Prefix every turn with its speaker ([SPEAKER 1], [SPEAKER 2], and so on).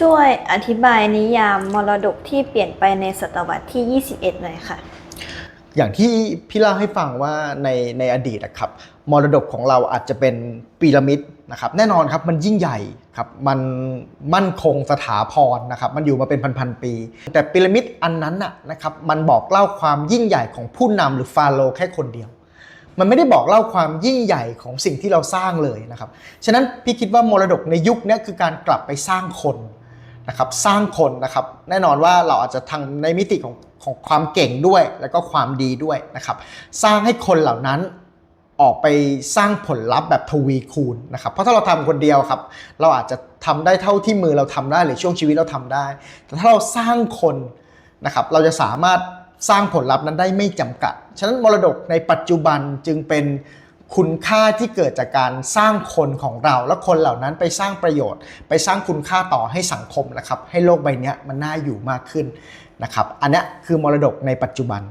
[SPEAKER 1] ช่วยอธิบายนิยามมรดกที่เปลี่ยนไปในศตวรรษที่ 21 หน่อยค่ะ
[SPEAKER 2] อย่างที่พี่เล่าให้ฟังว่าในในอดีตนะครับมรดกของเราอาจจะเป็นพีระมิดนะครับแน่นอนครับมันยิ่งใหญ่ครับมันมั่นคงสถาพรนะครับมันอยู่มาเป็นพันๆปี แต่พีระมิดอันนั้นน่ะนะครับมันบอกเล่าความยิ่งใหญ่ของผู้นำหรือฟาโรห์แค่คนเดียว มันไม่ได้บอกเล่าความยิ่งใหญ่ของสิ่งที่เราสร้างเลยนะครับฉะนั้นพี่คิดว่ามรดกในยุคนี้คือการกลับไปสร้างคน นะครับสร้างคนนะครับแน่นอนว่าเราอาจจะทางในมิติของของความเก่งด้วย แล้วก็ความดีด้วยนะครับสร้างให้คนเหล่านั้นออกไปสร้างผลลัพธ์แบบทวีคูณนะครับเพราะถ้าเราทำคนเดียวครับ เราอาจจะทำได้เท่าที่มือเราทำได้หรือช่วงชีวิตเราทำได้ แต่ถ้าเราสร้างคนนะครับเราจะสามารถสร้างผลลัพธ์นั้นได้ไม่จำกัด ฉะนั้นมรดกในปัจจุบันจึงเป็น คุณค่าที่เกิดจากการสร้างคนของเรา และคนเหล่านั้นไปสร้างประโยชน์ ไปสร้างคุณค่าต่อให้สังคมนะครับ ให้โลกใบนี้มันน่าอยู่มากขึ้นนะครับ อันนี้คือมรดกในปัจจุบัน